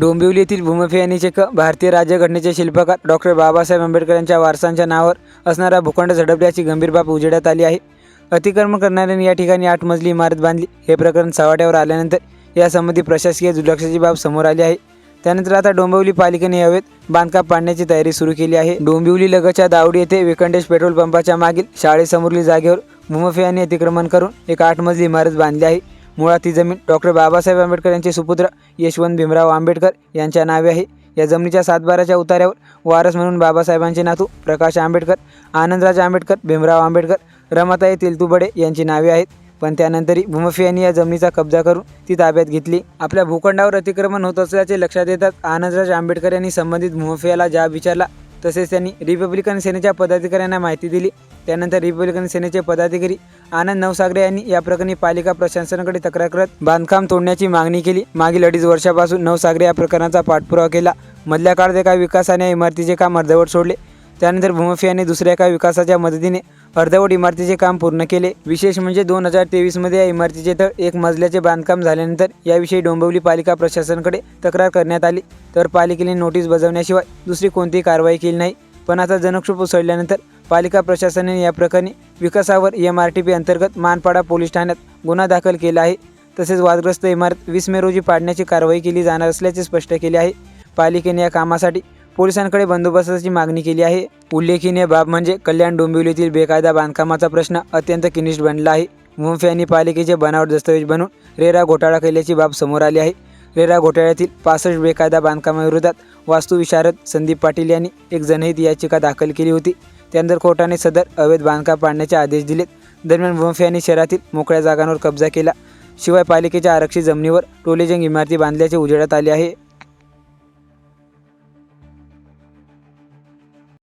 डोंबिवली येथील भूमफे क भारतीय राज्यघटनेचे शिल्पकार डॉक्टर बाबासाहेब आंबेडकर यांच्या वारसांच्या नावावर असणारा भूखंड झडपल्याची गंभीर बाब उजेडात आली आहे. अतिक्रमण करणाऱ्यांनी या ठिकाणी आठ मजली इमारत बांधली. हे प्रकरण सावाट्यावर आल्यानंतर यासंबंधी प्रशासकीय दुर्लक्षाची बाब समोर आली आहे. त्यानंतर आता डोंबिवली पालिकेने हवेत बांधकाम पाडण्याची तयारी सुरू केली आहे. डोंबिवली लगतच्या दावडी येथे विकंडेश पेट्रोल पंपाच्या मागील शाळेसमोरील जागेवर भूमफे यांनी अतिक्रमण करून एक आठ मजली इमारत बांधली आहे. मुळात ही जमीन डॉक्टर बाबासाहेब आंबेडकर यांचे सुपुत्र यशवंत भीमराव आंबेडकर यांच्या नावे आहे. या जमिनीच्या सातबाराच्या उतार्यावर वारस म्हणून बाबासाहेबांचे नातू प्रकाश आंबेडकर आनंदराज आंबेडकर भीमराव आंबेडकर रमाताई तेलतुबडे यांची नावे आहेत. पण त्यानंतरही भूमफियांनी या जमिनीचा कब्जा करून ती ताब्यात घेतली. आपल्या भूखंडावर अतिक्रमण होत असल्याचे लक्षात येतात आनंदराज आंबेडकर यांनी संबंधित भूमफेयाला जाब विचारला तसेच त्यांनी रिपब्लिकन सेनेच्या पदाधिकाऱ्यांना माहिती दिली. त्यानंतर रिपब्लिकन सेनेचे पदाधिकारी आनंद नवसागरे यांनी या प्रकरणी पालिका प्रशासनाकडे तक्रार करत बांधकाम तोडण्याची मागणी केली. मागील अडीच वर्षापासून नवसागरे या प्रकरणाचा पाठपुरावा केला. मधल्या काळात एका विकासाने इमारतीचे काम अर्धवट सोडले. त्यानंतर भूमफे दुसऱ्या एका विकासाच्या मदतीने अर्धवट इमारतीचे काम पूर्ण केले. विशेष म्हणजे दोन हजार तेवीसमध्ये या इमारतीचे तळ एक मजल्याचे बांधकाम झाल्यानंतर याविषयी डोंबिवली पालिका प्रशासनाकडे तक्रार करण्यात आली. तर पालिकेने नोटीस बजावण्याशिवाय दुसरी कोणतीही कारवाई केली नाही. पण आता जनक्षोभ उसळल्यानंतर पालिका प्रशासनाने या प्रकरणी विकासावर एम आर टी पी अंतर्गत मानपाडा पोलीस ठाण्यात गुन्हा दाखल केला आहे. तसेच वादग्रस्त इमारत वीस मे रोजी पाडण्याची कारवाई केली जाणार असल्याचे स्पष्ट केले आहे. पालिकेने या कामासाठी पोलिसांकडे बंदोबस्ताची मागणी केली आहे. उल्लेखनीय बाब म्हणजे कल्याण डोंबिवलीतील बेकायदा बांधकामाचा प्रश्न अत्यंत किनिष्ट बनला आहे. मुंफे यांनी पालिकेचे बनावट दस्तऐवज बनवून रेरा घोटाळा केल्याची बाब समोर आली आहे. रेरा घोटाळ्यातील पासष्ट बेकायदा बांधकामाविरोधात वास्तुविशारद संदीप पाटील यांनी एक जनहित याचिका दाखल केली होती. त्यानंतर कोर्टाने सदर अवैध बांधकाम पाडण्याचे आदेश दिलेत. दरम्यान मुंफे यांनी शहरातील मोकळ्या जागांवर कब्जा केला. शिवाय पालिकेच्या आरक्षित जमिनीवर टोलेजंग इमारती बांधल्याचे उजेडात आले आहे.